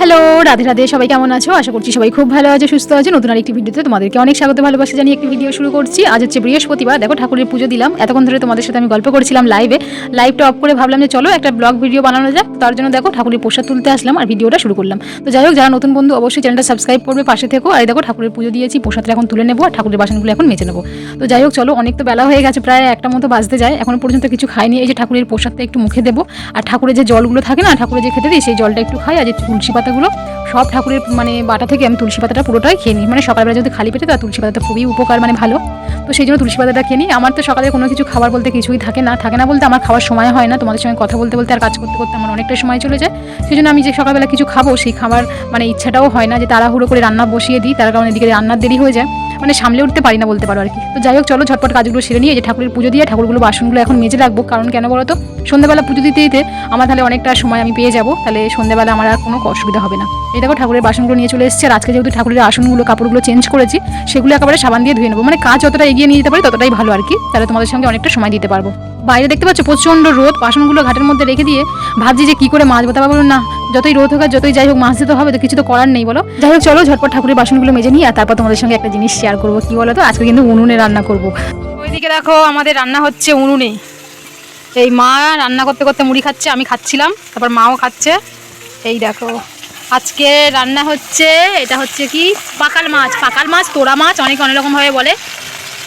Hello Radhe Radhe, সবাই কেমন আছো? আশা করছি সবাই খুব ভালো আছে, সুস্থ আছে। নতুন আর একটি ভিডিওতে তোমাদেরকে অনেক স্বাগত, ভালোবাসা জানিয়ে একটি ভিডিও শুরু করছি। আজ হচ্ছে বৃহস্পতিবার, দেখো ঠাকুরের পুজো দিলাম। এতক্ষণ ধরে তোমাদের সাথে আমি গল্প করছিলাম লাইভে লাইভটা অফ করে ভাবলাম যে চলো একটা ব্লগ ভিডিও বানানো যাক। তার জন্য দেখো ঠাকুরের প্রসাদ তুলতে আসলাম আর ভিডিওটা শুরু করলাম। তো যাই হোক, যারা নতুন বন্ধু অবশ্যই চ্যানেলটা সাবস্ক্রাইব করবে, পাশে থেকো। আর দেখো ঠাকুরের পুজো দিয়েছি, প্রসাদটা এখন তুলে নেব আর ঠাকুরের বাসনগুলো এখন মেজে নেব। তো যাই হোক, চলো অনেক তো বেলা হয়ে গেছে, প্রায় একটা মতো বাজতে যায়। এখনও পর্যন্ত কিছু খাইনি, এই যে ঠাকুরের প্রসাদটা একটু মুখে দেবো। আর ঠাকুরের যে জলগুলো থাকে না, ঠাকুরের যে খেতে দিই, সেই জলটা একটু খাই। আর যে তুলসী পাতাগুলো সব ঠাকুরের মানে বাটা থেকে আমি তুলসী পাতাটা পুরোটাই খেয়ে নিই। মানে সকালবেলা যদি খালি পেটে তা তুলসী পাতাটা খুবই উপকার মানে ভালো। তো সেই জন্য তুলসী পাতাটা খেয়ে নিই। আমার তো সকালে কোনো কিছু খাবার বলতে কিছুই থাকে না। থাকে না বলতে আমার খাওয়ার সময় হয় না। তোমাদের সঙ্গে কথা বলতে বলতে আর কাজ করতে করতে আমার অনেকটা সময় চলে যায়। সেই জন্য আমি যে সকালবেলা কিছু খাব, সেই খাবার মানে ইচ্ছাটাও হয় না যে তাড়াহুড়ো করে রান্না বসিয়ে দিই। তার কারণে এদিকে রান্নার দেরি হয়ে যায়। মানে সামলে উঠতে পারি না বলতে পারো আর কি। তো যাই হোক, চলো ঝটপট কাজগুলো সেরে নিয়ে যে ঠাকুরের পুজো দিয়ে ঠাকুরগুলো বাসনগুলো এখন মেজে রাখব। কারণ কেন বলো তো সন্ধ্যাবেলা পুজো দিতে দিতে আমার তাহলে অনেকটা সময় আমি পেয়ে যাব। তাহলে সন্ধ্যাবেলা আমার আর কোনো অসুবিধা হবে না। এই দেখো ঠাকুরের বাসনগুলো নিয়ে চলে এসেছে। আর আজকে যেহেতু ঠাকুরের আসনগুলো, কাপড়গুলো চেঞ্জ করেছি, সেগুলো একেবারে সাবান দিয়ে ধুয়ে নেব। মানে কাজ যতটা এগিয়ে নিয়ে যেতে পারি ততটাই ভালো আর কি। তাহলে তোমাদের সঙ্গে অনেকটা সময় দিতে পারব। বাইরে দেখতে পাচ্ছ, প্রচণ্ড রোদ। বাসনগুলো ঘাটের মধ্যে রেখে দিয়ে ভাবছি যে কি করে তারপর বলুন না, যতই রোদ হোক আর যতই যাই হোক, মাছ দিতে হবে তো, কিছু তো করার নেই বলো। যাই হোক, চলো ঝটপট ঠাকুরের বাসনগুলো মেজে নিই আর তারপর তোমাদের সঙ্গে একটা জিনিস শেয়ার করব। কি বলো তো আজকে কিন্তু উনুনে রান্না করব। ওইদিকে দেখো, আমাদের রান্না হচ্ছে উনুনে। এই মা রান্না করতে করতে মুড়ি খাচ্ছে, আমি খাচ্ছিলাম, তারপর মাও খাচ্ছে। এই দেখো, আজকে রান্না হচ্ছে, এটা হচ্ছে কি? পাকাল মাছ। পাকাল মাছ তোরা মাছ, অনেকে অনেক রকমভাবে বলে।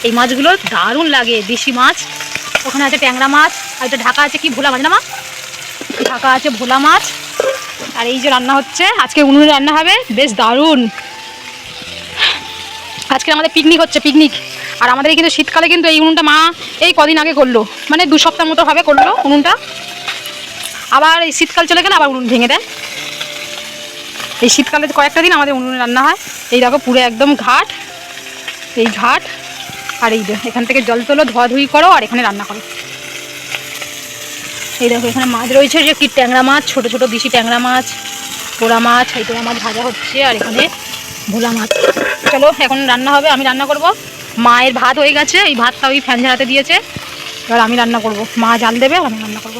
এই মাছগুলো দারুণ লাগে, দেশি মাছ। ওখানে আছে ট্যাংরা মাছ, আর এটা ঢাকা আছে কি, ভোলা মাছ না মা? ঢাকা আছে ভোলা মাছ। আর এই যে রান্না হচ্ছে, আজকে উনুনে রান্না হবে, বেশ দারুণ। আজকে আমাদের পিকনিক হচ্ছে পিকনিক আর আমাদের কিন্তু শীতকালে কিন্তু এই উনুনটা মা, এই কদিন আগে করল। মানে দু সপ্তাহ মতো হবে করল উনুনটা। আবার এই শীতকাল চলে গেলে আবার উনুন ভেঙে দেয়। এই শীতকালে কয়েকটা দিন আমাদের উনুনে রান্না হয়, এই দেখো পুরো একদম ঘাট, এই ঘাট। আর এই যে, এখান থেকে জল তোলো, ধোয়াধুয়ি করো, আর এখানে রান্না করো। এই দেখো, এখানে মাছ রয়েছে যে কি ট্যাংরা মাছ, ছোট ছোট দেশি ট্যাংরা মাছ, পোড়া মাছ, এই পোড়া মাছ ভাজা হচ্ছে, আর এখানে ভোলা মাছ। চলো, এখন রান্না হবে, আমি রান্না করব। মায়ের ভাত হয়ে গেছে, এই ভাতটা ওই ফ্যান ঝাড়াতে দিয়েছে। এবার আমি রান্না করব। মা জাল দেবে আর আমি রান্না করব।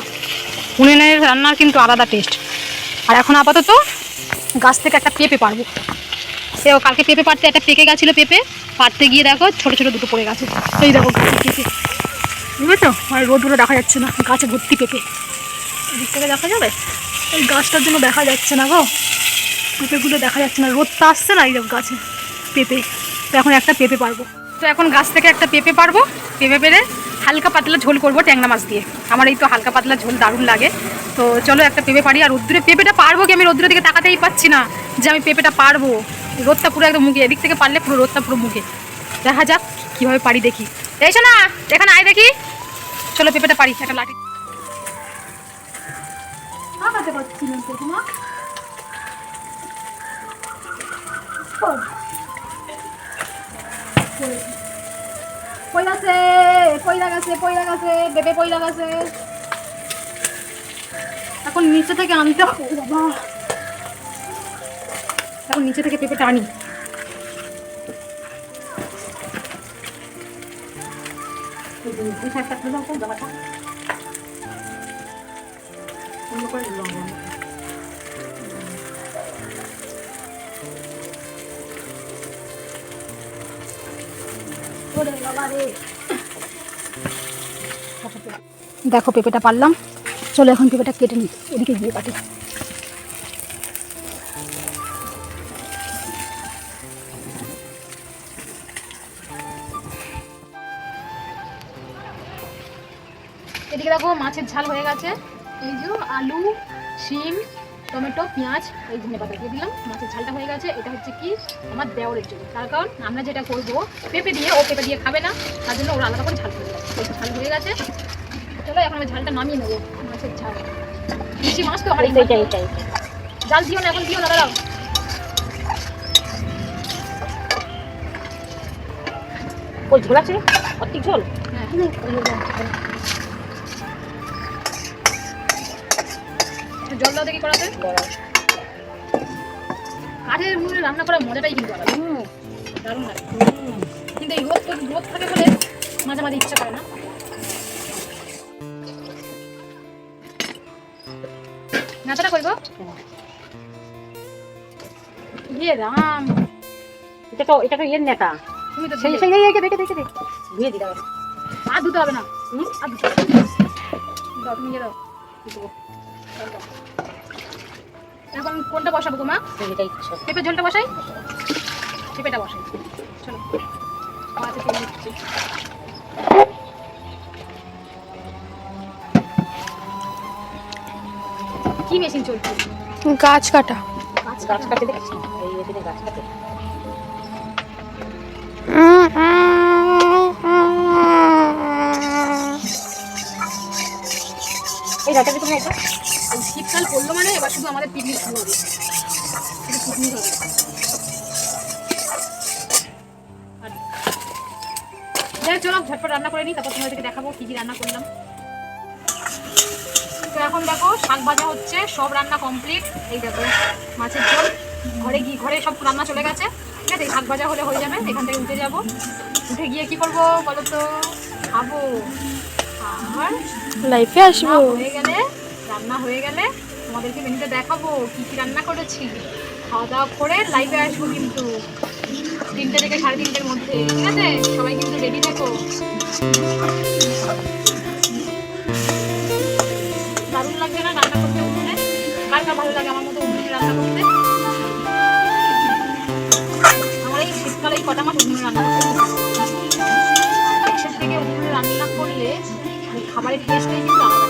উনুনের রান্নার কিন্তু আলাদা টেস্ট আর এখন আপাতত গাছ থেকে একটা পেঁপে পারব সে কালকে পেঁপে পাড়তে একটা পেকে গেছিল পেঁপে, পাড়তে গিয়ে দেখো ছোট ছোট দুটো পড়ে গেছে। এই দেখো গাছে পেঁপে। বুঝেছ? আর রোদগুলো দেখা যাচ্ছে না, গাছে ভর্তি পেঁপে। এদিক থেকে দেখা যাবে? এই গাছটার জন্য দেখা যাচ্ছে না গো। পেঁপেগুলো দেখা যাচ্ছে না রোদটা আসছে না এই গাছে। পেঁপে। তো এখন একটা পেঁপে পারব তো এখন গাছ থেকে একটা পেঁপে পারব পেঁপে পেরে হালকা পাতলা ঝোল করব ট্যাংরা মাছ দিয়ে। আমার এই তো হালকা পাতলা ঝোল দারুণ লাগে। তো চলো একটা পেঁপে পারি আর রোদ্দুরে পেঁপেটা পারব কি? আমি রোদ্দুরের দিকে তাকাতেই পাচ্ছি না যে আমি পেঁপেটা পারব রোদটা পুরো একদম মুখে, এদিক থেকে পারলে পুরো রোদটা পুরো মুখে। দেখা যাক কীভাবে পারি দেখি। এসো না এখানে আয় দেখি। চলো পেঁপেটা পারি, একটা লাঠি। গেছে গেছে এখন নিচে থেকে আনতে হবে, বাবা। এখন নিচে থেকে পেঁপেটা আনি। দেখো পেঁপেটা পারলাম চলো এখন পেঁপেটা কেটে নিই, এদিকে গিয়ে কাটি এদিকে দেখো মাছের ঝাল হয়ে গেছে। এই যে আলু শিম টমেটো পেঁয়াজ এই ধনে পাতা দিয়ে দিলাম। মাছের ঝালটা হয়ে গেছে। এটা হচ্ছে কি? আমার দেওয়ারের জন্য। তার কারণ আমরা যেটা করব পেঁপে দিয়ে ও পেঁপে দিয়ে খাবে না তার জন্য ওরা আলাদা করে ঝাল করে দেবে এই ঝাল হয়ে গেছে। চলো এখন আমি ঝালটা নামিয়ে নেব মাছের ঝাল। বেশি মাছ তো এইটাই এইটাই দিও না এখন দিও না দাঁড়াও। ওই ঝোল আছে? অর্ধেক ঝোল? হ্যাঁ। জল দাও দেখি করাতে কাঠের উনুনে রান্না করার মজাটাই কিন্তু আলাদা। হুম। দারুণ লাগে। কিন্তু এই রোদ রোদ থাকে বলে মাঝে মাঝে ইচ্ছা করে না। নাচাটা করব ইয়ে রাম। এটা তো এটা তো ইয়ের নেতা। তুমি তো সেই। সেই দেখে দেখে দেখে ধুয়ে দিতে হবে আর ধুতে হবে না। হুম? আর ধুতে হবে দাও তুমি দাও। এখন কোনটা বসাবো তোমা এটাই সব। পেঁপে ঝোলটা বসাই? পেঁপেটা বসাই চলো। মাছে তেল দিচ্ছি। কি মেশিন চলছে? গাছ কাটা। গাছ গাছ কাটে। দেখেছি। এই এখানে গাছ কাটে। এই রাটাকে তুমি এটা শীতকাল পড়ল মানে এবার শুধু আমাদের পিকনিক শুরু হবে। পিকনিক হবে। যাই চলো ঝটপট রান্না করে নিই তারপর তোমাদেরকে দেখাবো কি কি রান্না করলাম। তো এখন দেখো শাক ভাজা হচ্ছে সব রান্না কমপ্লিট এই দেখো মাছের ঝোল। ঘরে গিয়ে ঘরে সব রান্না চলে গেছে। ঠিক আছে শাক ভাজা হলে হয়ে যাবে এখান থেকে উঠে যাব। উঠে গিয়ে কি করব বলো তো? খাব। আর লাইফে আসব। হয়ে গেলে রান্না হয়ে গেলে তোমাদেরকে মেনুতে দেখাবো কি কি রান্না করেছি। খাওয়া দাওয়া করে লাইভে আসব কিন্তু। তিনটে থেকে সাড়ে তিনটের মধ্যে, ঠিক আছে? সবাই কিন্তু রেডি থেকো। দারুণ লাগছে না রান্না করতে উঠোনে কার কার ভালো লাগে আমার মতো উঠোনে রান্না করতে? আমার এই শীতকালে এই কটা মাস উঠোনে রান্না করতে। গ্যাসের থেকে উঠোনে রান্না করলে খাবারের টেস্টটাই কিন্তু আলাদা।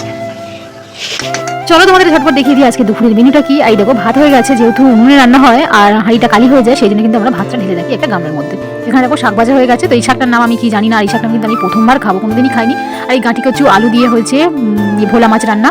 চলো তোমাদের ঝটপট দেখিয়ে দিই আজকে দুপুরের মেনুটা কি। এই দেখো, ভাত হয়ে গেছে, যেহেতু উনুনে রান্না হয় আর হাঁড়িটা কালি হয়ে যায়, সেই জন্য কিন্তু আমরা ভাতটা ঢেলে রাখি একটা গামলার মধ্যে। এখানে দেখো শাক ভাজা হয়ে গেছে, তো এই শাকটার নাম আমি কি জানি না এই শাকটা কিন্তু আমি প্রথমবার খাব, কোনোদিনই খাইনি। আর এই গাঁটি কচু, আলু দিয়ে হয়েছে ভোলা মাছ রান্না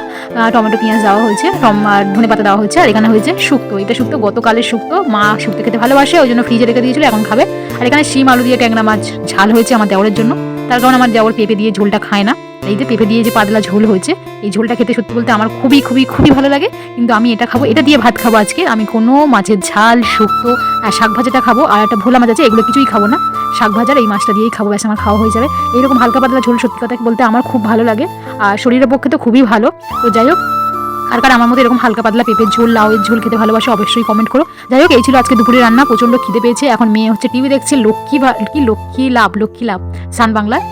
টমেটো, পেঁয়াজ দেওয়া হয়েছে আর ধনে পাতা দেওয়া হয়েছে, আর এখানে হয়েছে শুক্তো। এটা শুক্তো গতকালের শুক্তো, মা শুক্তো খেতে ভালোবাসে, ওই জন্য ফ্রিজে রেখে দিয়েছিল, এখন খাবে। আর এখানে শিম, আলু দিয়ে ট্যাংরা মাছ, ঝাল হয়েছে আমার দেওয়ারের জন্য। তার কারণ আমার দেওয়ার পেঁপে দিয়ে ঝোলটা খায় না। এই যে পেঁপে দিয়ে যে পাতলা ঝোল হয়েছে, এই ঝোলটা খেতে সত্যি বলতে আমার খুবই খুবই খুবই ভালো লাগে। কিন্তু আমি এটা খাব, এটা দিয়ে ভাত খাব আজকে। আমি কোনো মাছের ঝাল, শুক্তো আর শাক ভাজাটা খাব, আর একটা ভোলা মাছ আছে, এগুলো কিছুই খাব না। শাক ভাজার এই মাছটা দিয়েই খাব, ব্যাস, আমার খাওয়া হয়ে যাবে। এইরকম হালকা পাতলা ঝোল সত্যি কথা বলতে আমার খুব ভালো লাগে, আর শরীরের পক্ষে তো খুবই ভালো। তো যাই হোক আর কার আমার মতো এরকম হালকা পাতলা পেঁপের ঝোল, লাউয়ের ঝোল খেতে ভালোবাসে, অবশ্যই কমেন্ট করো। যাই হোক, এই ছিল আজকে দুপুরে রান্না, প্রচণ্ড খিদে পেয়েছে। এখন মেয়ে হচ্ছে টিভি দেখছে, লক্ষ্মী কি লক্ষ্মী লাভ লক্ষ্মী লাভ, সান বাংলায়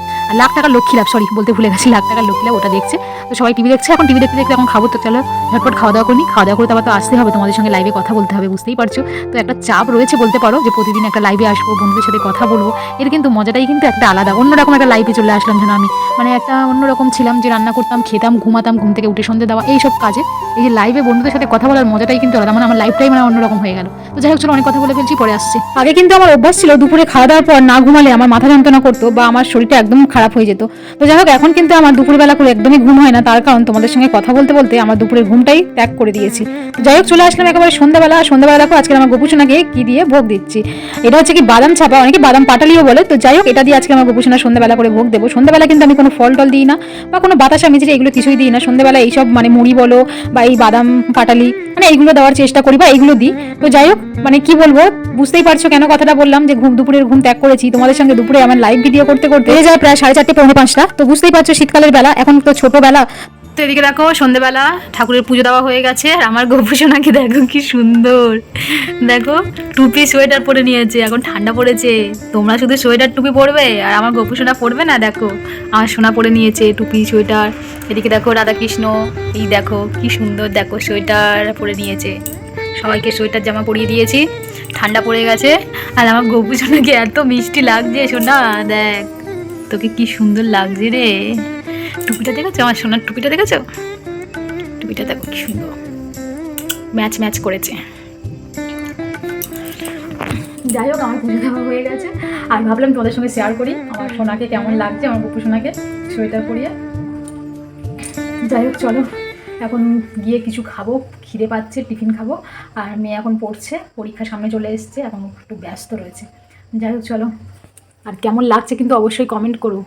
লাখ টাকা লক্ষ্মী লাভ সরি বলতে ভুলে গেছি, লাখ টাকার লক্ষ্মী লাভ, ওটা দেখছে। তো সবাই টিভি দেখছে, এখন টিভি দেখতে দেখতে এখন খাব, তো চলো, ঝটপট খাওয়া দাওয়া করি, খাওয়া দাওয়া করে তারপর তো আসতে হবে, তোমাদের সঙ্গে লাইভে কথা বলতে হবে, বুঝতেই পারছ। তো একটা চাপ রয়েছে বলতে পারো, যে প্রতিদিন একটা লাইভে আসব, বন্ধুদের সাথে কথা বলব, এর কিন্তু মজাটাই কিন্তু একটা আলাদা, অন্যরকম একটা লাইভে চলে আসলাম যেন আমি। মানে একটা অন্যরকম ছিলাম যে রান্না করতাম, খেতাম, ঘুমাতাম, ঘুম থেকে উঠে সন্ধে দেওয়া, এইসব কাজে, এই যে লাইভে বন্ধুদের সাথে কথা বলার মজাটাই কিন্তু আলাদা মানে আমার লাইফটাই মানে অন্যরকম হয়ে গেল। তো যাই হোক, চলো অনেক কথা বলে ফেলছি, পরে আসছি। আগে কিন্তু আমার অভ্যাস ছিল দুপুরে খাওয়া দাওয়ার পর না ঘুমালে আমার মাথা যন্ত্রণা করতো বা আমার শরীরটা একদম খারাপ হয়ে যেত। তো যাই হোক, এখন কিন্তু আমার দুপুরবেলা করে একদমই ঘুম হয় না। তার কারণ তোমাদের সঙ্গে কথা বলতে বলতে আমার দুপুরের ঘুমটাই ত্যাগ করে দিয়েছি। তো যাই হোক, চলে আসলাম একেবারে সন্ধ্যাবেলা। সন্ধ্যাবেলা দেখো, আজকে আমার গোপুসোনাকে কি দিয়ে ভোগ দিচ্ছি। এটা হচ্ছে কি বাদাম ছাপা, অনেকে বাদাম পাটালিও বলে। তো যাই হোক, এটা দিয়ে আজকে আমার গোপুসোনা সন্ধ্যাবেলা করে ভোগ দেবো। সন্ধ্যাবেলা কিন্তু আমি কোনো ফল টল দিই না বা কোনো বাতাসা মিজরি এগুলো কিছুই দিই না। সন্ধ্যাবেলা এইসব মানে মুড়ি বলো বা এই বাদাম পাটালি মানে এইগুলো দেওয়ার চেষ্টা করি বা এইগুলো দিই। তো যাই হোক মানে কি বলব, বুঝতেই পারছ কেন কথাটা বললাম যে ঘুম দুপুরের ঘুম ত্যাগ করেছি। তোমাদের সঙ্গে দুপুরে আমার লাইভ ভিডিও করতে করতে যায় প্রায় সাড়ে চারটে, পৌনে পাঁচটা। তো বুঝতেই পারছ, শীতকালের বেলা, এখন তো ছোটবেলা। তো এদিকে দেখো সন্ধেবেলা ঠাকুরের পুজো দেওয়া হয়ে গেছে, আর আমার গোপুসোনাকে দেখো কি সুন্দর। দেখো, টুপি, সোয়েটার পরে নিয়েছে, এখন ঠান্ডা পড়েছে। তোমরা শুধু সোয়েটার, টুপি পরবে, আর আমার গোপুসোনা পরবে না, দেখো? আমার সোনা পরে নিয়েছে, টুপি, সোয়েটার। এদিকে দেখো, রাধাকৃষ্ণ, এই দেখো, কি সুন্দর দেখো, সোয়েটার পরে নিয়েছে। সবাইকে সোয়েটার, জামা পরিয়ে দিয়েছি। ঠান্ডা পড়ে গেছে, আর আমার গোপুসোনাকে এত মিষ্টি লাগছে, সোনা, দেখ। তোকে কি সুন্দর লাগছে রে? টুপিটা দেখেছ? আমার সোনার টুপিটা দেখেছ? টুপিটা দেখো কি সুন্দর। ম্যাচ ম্যাচ করেছে। যাই হোক, আমার পুজো দেওয়া হয়ে গেছে। আর ভাবলাম তোমাদের সঙ্গে শেয়ার করি। আমার সোনাকে কেমন লাগছে, আমার গপু সোনাকে সোয়েটার পরিয়ে। যাই হোক, চলো। এখন গিয়ে কিছু খাব, খিদে পাচ্ছে, টিফিন খাব। আর মেয়ে এখন পড়ছে, পরীক্ষা সামনে চলে এসছে, এখন একটু ব্যস্ত রয়েছে। যাই হোক, চলো। আর কেমন লাগছে কিন্তু অবশ্যই কমেন্ট করো।